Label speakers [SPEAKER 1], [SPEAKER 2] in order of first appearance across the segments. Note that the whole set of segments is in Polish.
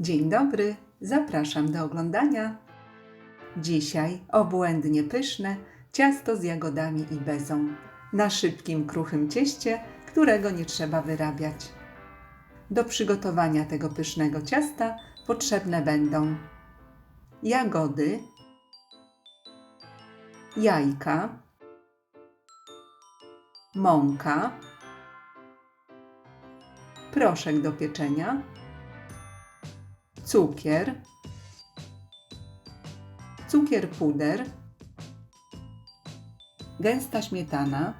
[SPEAKER 1] Dzień dobry, zapraszam do oglądania. Dzisiaj obłędnie pyszne ciasto z jagodami i bezą. Na szybkim, kruchym cieście, którego nie trzeba wyrabiać. Do przygotowania tego pysznego ciasta potrzebne będą jagody, jajka, mąka, proszek do pieczenia, cukier, cukier puder, gęsta śmietana,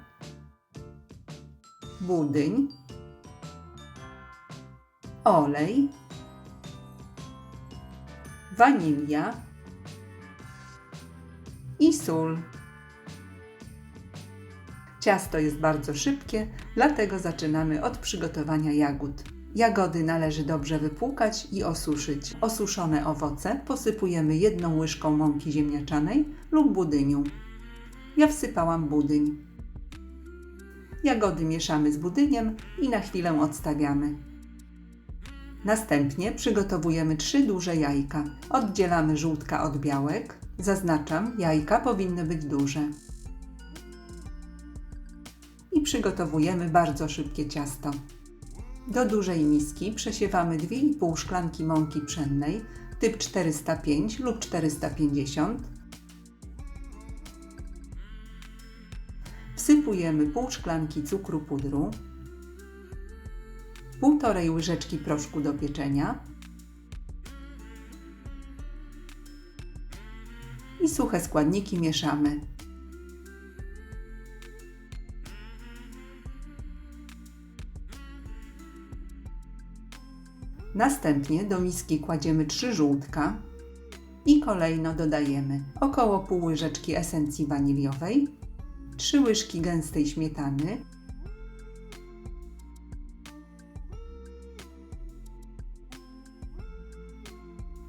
[SPEAKER 1] budyń, olej, wanilia i sól. Ciasto jest bardzo szybkie, dlatego zaczynamy od przygotowania jagód. Jagody należy dobrze wypłukać i osuszyć. Osuszone owoce posypujemy jedną łyżką mąki ziemniaczanej lub budyniu. Ja wsypałam budyń. Jagody mieszamy z budyniem i na chwilę odstawiamy. Następnie przygotowujemy trzy duże jajka. Oddzielamy żółtka od białek. Zaznaczam, jajka powinny być duże. I przygotowujemy bardzo szybkie ciasto. Do dużej miski przesiewamy 2,5 szklanki mąki pszennej typ 405 lub 450. Wsypujemy pół szklanki cukru pudru, półtorej łyżeczki proszku do pieczenia i suche składniki mieszamy. Następnie do miski kładziemy trzy żółtka i kolejno dodajemy około pół łyżeczki esencji waniliowej, trzy łyżki gęstej śmietany,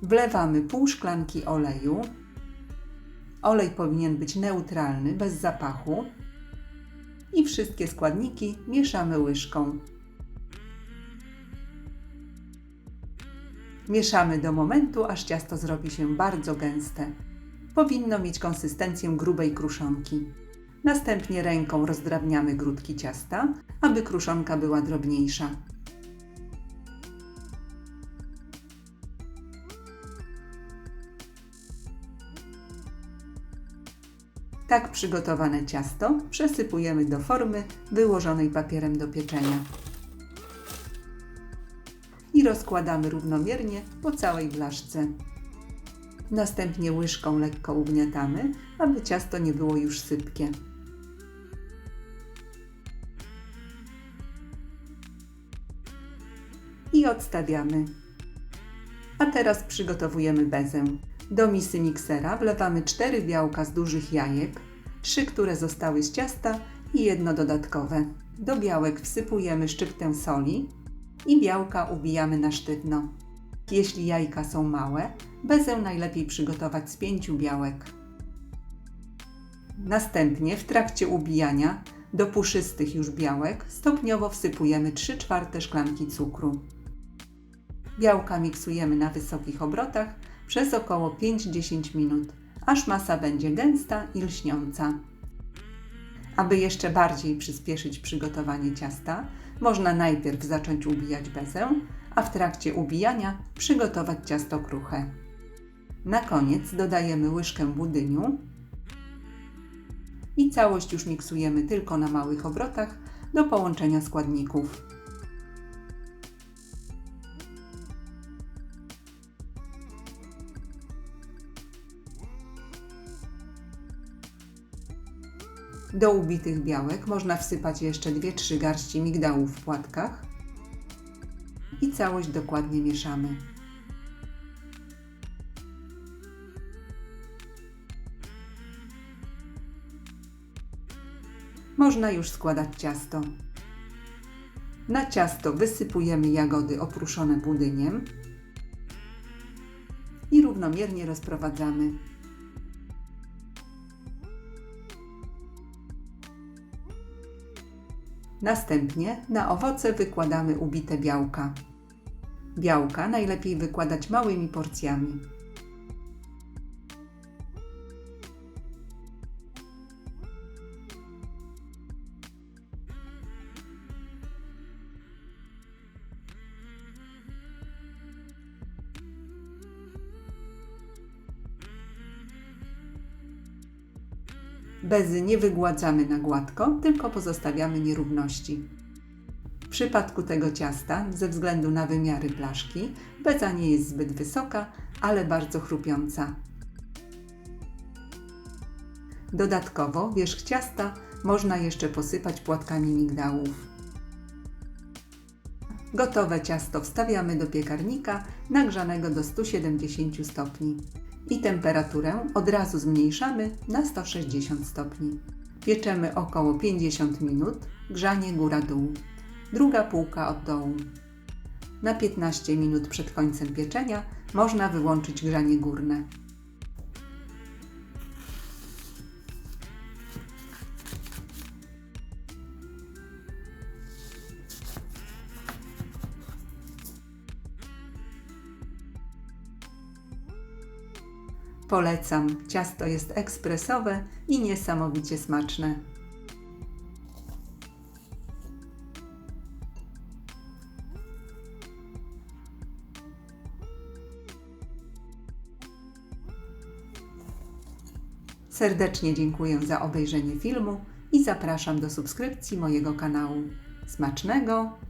[SPEAKER 1] Wlewamy pół szklanki oleju. Olej powinien być neutralny, bez zapachu. I wszystkie składniki mieszamy łyżką. Mieszamy do momentu, aż ciasto zrobi się bardzo gęste. Powinno mieć konsystencję grubej kruszonki. Następnie ręką rozdrabniamy grudki ciasta, aby kruszonka była drobniejsza. Tak przygotowane ciasto przesypujemy do formy wyłożonej papierem do pieczenia rozkładamy równomiernie po całej blaszce. Następnie łyżką lekko ugniatamy, aby ciasto nie było już sypkie. I odstawiamy. A teraz przygotowujemy bezę. Do misy miksera wlewamy 4 białka z dużych jajek, 3, które zostały z ciasta i jedno dodatkowe. Do białek wsypujemy szczyptę soli i białka ubijamy na sztywno. Jeśli jajka są małe, bezę najlepiej przygotować z 5 białek. Następnie w trakcie ubijania do puszystych już białek stopniowo wsypujemy 3 czwarte szklanki cukru. Białka miksujemy na wysokich obrotach przez około 5-10 minut, aż masa będzie gęsta i lśniąca. Aby jeszcze bardziej przyspieszyć przygotowanie ciasta, można najpierw zacząć ubijać bezę, a w trakcie ubijania przygotować ciasto kruche. Na koniec dodajemy łyżkę budyniu i całość już miksujemy tylko na małych obrotach do połączenia składników. Do ubitych białek można wsypać jeszcze 2-3 garści migdałów w płatkach i całość dokładnie mieszamy. Można już składać ciasto. Na ciasto wysypujemy jagody oprószone budyniem i równomiernie rozprowadzamy. Następnie na owoce wykładamy ubite białka. Białka najlepiej wykładać małymi porcjami. Bezy nie wygładzamy na gładko, tylko pozostawiamy nierówności. W przypadku tego ciasta, ze względu na wymiary blaszki, beza nie jest zbyt wysoka, ale bardzo chrupiąca. Dodatkowo wierzch ciasta można jeszcze posypać płatkami migdałów. Gotowe ciasto wstawiamy do piekarnika nagrzanego do 170 stopni i temperaturę od razu zmniejszamy na 160 stopni. Pieczemy około 50 minut, grzanie góra-dół. Druga półka od dołu. Na 15 minut przed końcem pieczenia można wyłączyć grzanie górne. Polecam, ciasto jest ekspresowe i niesamowicie smaczne. Serdecznie dziękuję za obejrzenie filmu i zapraszam do subskrypcji mojego kanału. Smacznego!